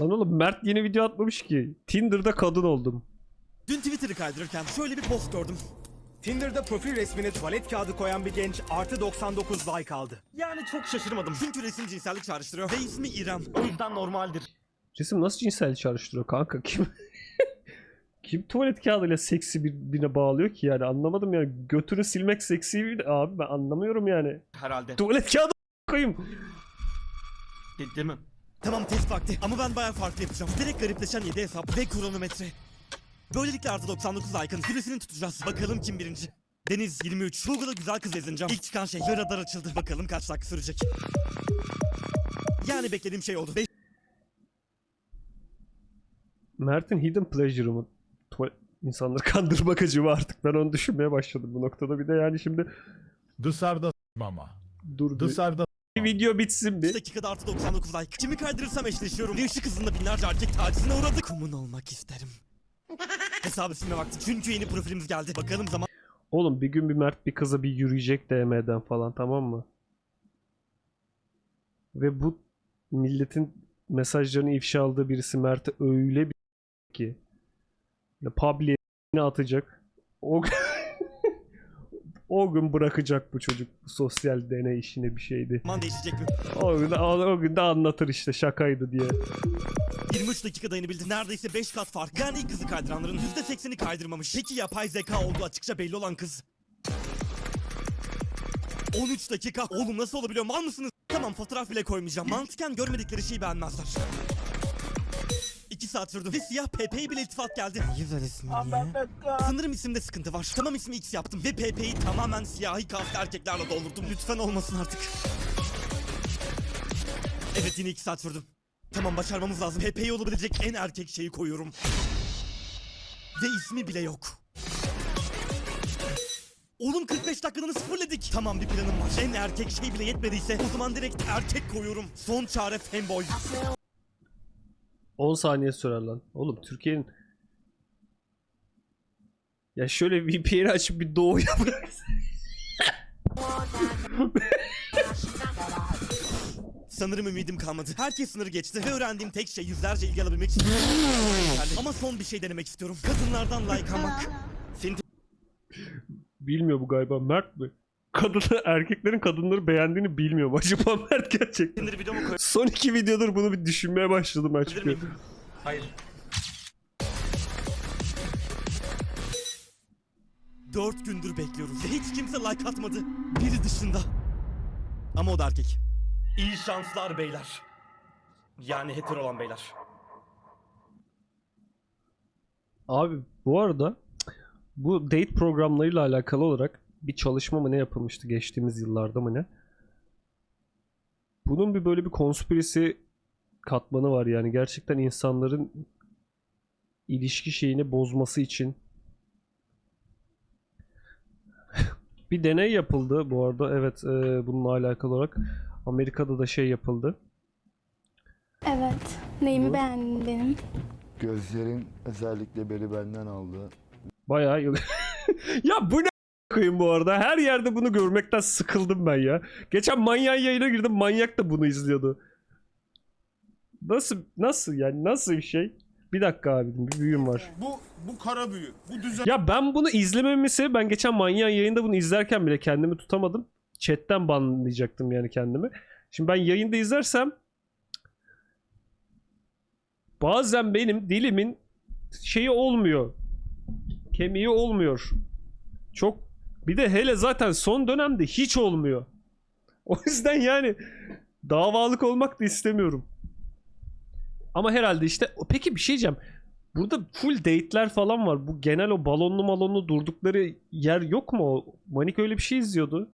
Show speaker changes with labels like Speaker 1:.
Speaker 1: Lan oğlum Mert yeni video atmamış ki. Tinder'da kadın oldum.
Speaker 2: Dün Twitter'ı kaydırırken şöyle bir post gördüm.
Speaker 3: Tinder'da profil resmine tuvalet kağıdı koyan bir genç artı 99 like aldı.
Speaker 2: Yani çok şaşırmadım. Çünkü resim cinsellik çağrıştırıyor ve ismi İrem. O yüzden normaldir.
Speaker 1: Resim nasıl cinsel çağrıştırıyor kanka? Kim Kim tuvalet kağıdıyla seksi birbirine bağlıyor ki yani anlamadım yani götünü silmek seksi bir abi ben anlamıyorum yani.
Speaker 2: Herhalde.
Speaker 1: Tuvalet kağıdı koyayım.
Speaker 2: De- değil mi? Tamam test vakti ama ben bayağı farklı yapacağım. Direkt garipleşen 7 hesap ve kronometre. Böylelikle artı 99 like'ın süresini tutacağız. Bakalım kim birinci. Deniz 23. Google'a güzel kız yazınca ilk çıkan şey radar açıldı. Bakalım kaç dakika sürecek. Yani beklediğim şey oldu.
Speaker 1: Mert'in hidden pleasure'ı mı? Tuval- İnsanları kandırmak acaba artık ben onu düşünmeye başladım bu noktada. Bir de yani şimdi
Speaker 4: Dışarıda s- ama.
Speaker 1: dur bir,
Speaker 4: Dışarıda
Speaker 1: video bitsin
Speaker 2: 5
Speaker 1: bir.
Speaker 2: dakikada artı 99 like. Kimi kaydırırsam eşleşiyorum. Bir ışık hızında binlerce erkek tacizine uğradı. Kumun olmak isterim. Hesabı silme vakti. Çünkü yeni profilimiz geldi. Bakalım zaman
Speaker 1: Oğlum bir gün bir Mert bir kıza bir yürüyecek DM'den falan tamam mı? Ve bu milletin mesajlarını ifşa aldığı birisi Mert'e öyle bir ki ya public'e atacak. O o gün bırakacak bu çocuk bu sosyal deney işine bir şeydi.
Speaker 2: değişecek mi?
Speaker 1: O gün, o, o gün de anlatır işte şakaydı diye.
Speaker 2: 23 dakika dayanabildi. Neredeyse 5 kat fark. Yani ilk kızı kaydıranların %80'i kaydırmamış. Peki yapay zeka olduğu açıkça belli olan kız. 13 dakika. Oğlum nasıl olabiliyor? Mal mısınız? Tamam fotoğraf bile koymayacağım. Mantıken görmedikleri şeyi beğenmezler. 2 saat sürdü ve siyah PP'ye bile iltifat geldi. Güzel ismi Sanırım isimde sıkıntı var. Tamam ismi X yaptım ve PP'yi tamamen siyahi kaslı erkeklerle doldurdum. Lütfen olmasın artık. Evet yine 2 saat sürdü. Tamam başarmamız lazım. HP'yi olabilecek en erkek şeyi koyuyorum. Ve ismi bile yok. Oğlum 45 dakikanı sıfırladık. Tamam bir planım var. En erkek şey bile yetmediyse o zaman direkt erkek koyuyorum. Son çare fanboy.
Speaker 1: 10 saniye sürer lan. Oğlum Türkiye'nin ya şöyle VPN açıp bir doğuya bırak.
Speaker 2: Sanırım ümidim kalmadı. Herkes sınırı geçti ve öğrendiğim tek şey yüzlerce ilgi alabilmek için. Ama son bir şey denemek istiyorum. Kadınlardan like almak. Seni
Speaker 1: Bilmiyor bu galiba Mert mi? Kadını, erkeklerin kadınları beğendiğini bilmiyor. mu Acaba Mert gerçekten.
Speaker 2: Tinder videomu koyabilir
Speaker 1: Son iki videodur bunu bir düşünmeye başladım açıkçası.
Speaker 2: miyim? Hayır. Dört gündür bekliyoruz ve hiç kimse like atmadı. Biri dışında. Ama o da erkek. İyi şanslar beyler. Yani hetero olan beyler.
Speaker 1: Abi bu arada bu date programlarıyla alakalı olarak bir çalışma mı ne yapılmıştı geçtiğimiz yıllarda mı ne? Bunun bir böyle bir konspirisi katmanı var yani gerçekten insanların ilişki şeyini bozması için bir deney yapıldı bu arada evet e, bununla alakalı olarak Amerika'da da şey yapıldı.
Speaker 5: Evet. Neyimi
Speaker 1: Bu?
Speaker 5: beğendin benim?
Speaker 6: Gözlerin özellikle beni benden aldı.
Speaker 1: Bayağı yıl. ya bu ne koyayım bu arada? Her yerde bunu görmekten sıkıldım ben ya. Geçen manyak yayına girdim. Manyak da bunu izliyordu. Nasıl nasıl yani nasıl bir şey? Bir dakika abi bir büyüğüm var.
Speaker 4: Bu bu kara büyü. Bu düzen
Speaker 1: Ya ben bunu izlememi sebebi ben geçen manyak yayında bunu izlerken bile kendimi tutamadım. Chat'ten banlayacaktım yani kendimi. Şimdi ben yayında izlersem bazen benim dilimin şeyi olmuyor. Kemiği olmuyor. Çok bir de hele zaten son dönemde hiç olmuyor. O yüzden yani davalık olmak da istemiyorum. Ama herhalde işte peki bir şey diyeceğim. Burada full date'ler falan var. Bu genel o balonlu malonlu durdukları yer yok mu? Manik öyle bir şey izliyordu.